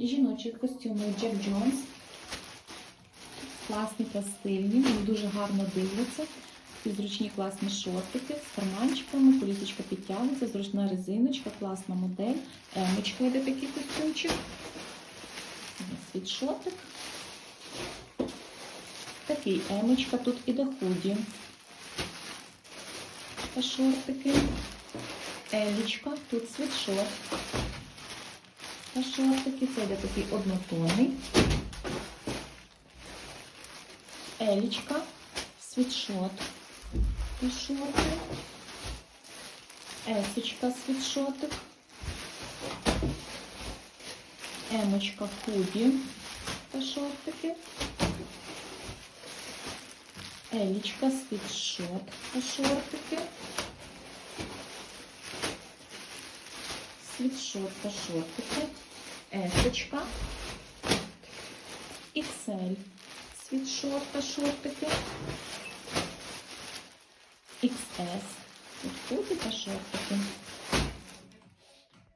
Жіночі костюми Джек Джонс. Класні та стильні, вони дуже гарно дивляться. Ці зручні класні шортики з карманчиками, полісочка підтягнеться, зручна резиночка, класна модель. Емочка йде такий костюмчик. Світшотик. Такий емочка, тут іде худі. Та шортики. Елічка, тут світшот. Та шортики, це йде такий однотонний. Елічка, світшот. Та шорти. Есочка, світшотик. Емочка, худі та шортики. Елічка, світшот та шортики. Світшот шорта, шортики. Есочка. XL. Світшот та шортики. XS. Худі та шортики.